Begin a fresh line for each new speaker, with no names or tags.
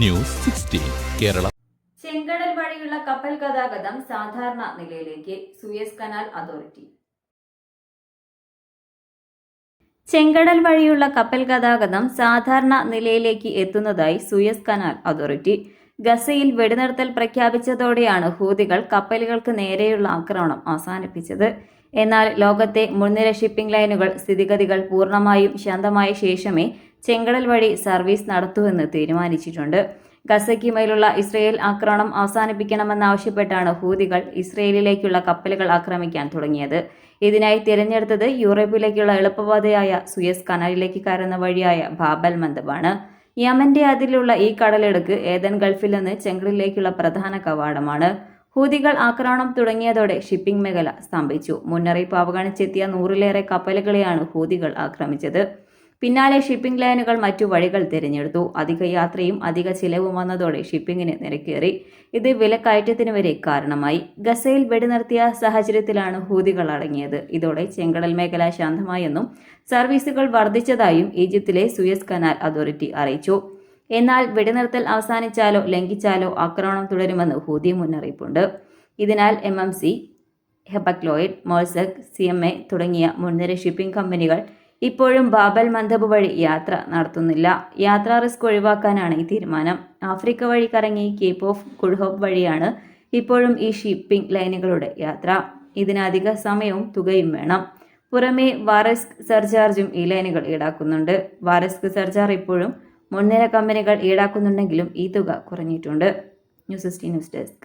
News sixteen Kerala.
ചെങ്കടൽ വഴിയുള്ള കപ്പൽ ഗതാഗതം സാധാരണ നിലയിലേക്ക് സൂയസ് കനാൽ അതോറിറ്റി. ചെങ്കടൽ വഴിയുള്ള കപ്പൽ ഗതാഗതം സാധാരണ നിലയിലേക്ക് എത്തുന്നതായി സൂയസ് കനാൽ അതോറിറ്റി. ഗസയിൽ വെടിനിർത്തൽ പ്രഖ്യാപിച്ചതോടെയാണ് ഹൂതികൾ കപ്പലുകൾക്ക് നേരെയുള്ള ആക്രമണം അവസാനിപ്പിച്ചത്. എന്നാൽ ലോകത്തെ മുൻനിര ഷിപ്പിംഗ് ലൈനുകൾ സ്ഥിതിഗതികൾ പൂർണമായും ശാന്തമായ ശേഷമേ ചെങ്കടൽ വഴി സർവീസ് നടത്തുവെന്ന് തീരുമാനിച്ചിട്ടുണ്ട്. ഗസയ്ക്ക് മേലുള്ള ഇസ്രയേൽ ആക്രമണം അവസാനിപ്പിക്കണമെന്നാവശ്യപ്പെട്ടാണ് ഹൂതികൾ ഇസ്രയേലിലേക്കുള്ള കപ്പലുകൾ ആക്രമിക്കാൻ തുടങ്ങിയത്. ഇതിനായി തിരഞ്ഞെടുത്തത് യൂറോപ്പിലേക്കുള്ള എളുപ്പപാതയായ സുയസ് കനാലിലേക്ക് കയറുന്ന വഴിയായ ബാബൽ മന്ദബാണ്. യമന്റെ അതിലുള്ള ഈ കടലെടുക്ക് ഏതൻ ഗൾഫിൽ നിന്ന് ചെങ്കടലിലേക്കുള്ള പ്രധാന കവാടമാണ്. ഹൂതികൾ ആക്രമണം തുടങ്ങിയതോടെ ഷിപ്പിംഗ് മേഖല സ്തംഭിച്ചു. മുന്നറിയിപ്പ് അവഗണിച്ചെത്തിയ നൂറിലേറെ കപ്പലുകളെയാണ് ഹൂതികൾ ആക്രമിച്ചത്. പിന്നാലെ ഷിപ്പിംഗ് ലൈനുകൾ മറ്റു വഴികൾ തിരഞ്ഞെടുത്തു. അധിക യാത്രയും അധിക ചിലവും വന്നതോടെ ഷിപ്പിംഗിന് നിരക്കേറി. ഇത് വിലക്കയറ്റത്തിന് വരെ കാരണമായി. ഗസയിൽ വെടിനിർത്തിയ സാഹചര്യത്തിലാണ് ഹൂതികൾ അടങ്ങിയത്. ഇതോടെ ചെങ്കടൽ മേഖല ശാന്തമായെന്നും സർവീസുകൾ വർദ്ധിച്ചതായും ഈജിപ്തിലെ സുയസ് കനാൽ അതോറിറ്റി അറിയിച്ചു. എന്നാൽ വെടിനിർത്തൽ അവസാനിച്ചാലോ ലംഘിച്ചാലോ ആക്രമണം തുടരുമെന്ന് ഹൂതി മുന്നറിയിപ്പുണ്ട്. ഇതിനാൽ M M C ഹെബക്ലോയിഡ് മോൾസക് C M A തുടങ്ങിയ മുൻനിര ഷിപ്പിംഗ് കമ്പനികൾ ഇപ്പോഴും ബാബൽ മന്ദബ് വഴി യാത്ര നടത്തുന്നില്ല. യാത്രാ റിസ്ക് ഒഴിവാക്കാനാണ് ഈ തീരുമാനം. ആഫ്രിക്ക വഴി കറങ്ങി കേപ്പ് ഓഫ് കുഡ്ഹോപ്പ് വഴിയാണ് ഇപ്പോഴും ഈ ഷിപ്പിംഗ് ലൈനുകളുടെ യാത്ര. ഇതിന് അധിക സമയവും തുകയും വേണം. പുറമേ വാറസ്ക് സർചാർജും ഈ ലൈനുകൾ ഈടാക്കുന്നുണ്ട്. വാറസ്ക് സർചാർജ് ഇപ്പോഴും മുൻനിര കമ്പനികൾ ഈടാക്കുന്നുണ്ടെങ്കിലും ഈ തുക കുറഞ്ഞിട്ടുണ്ട്. News sixty news desk.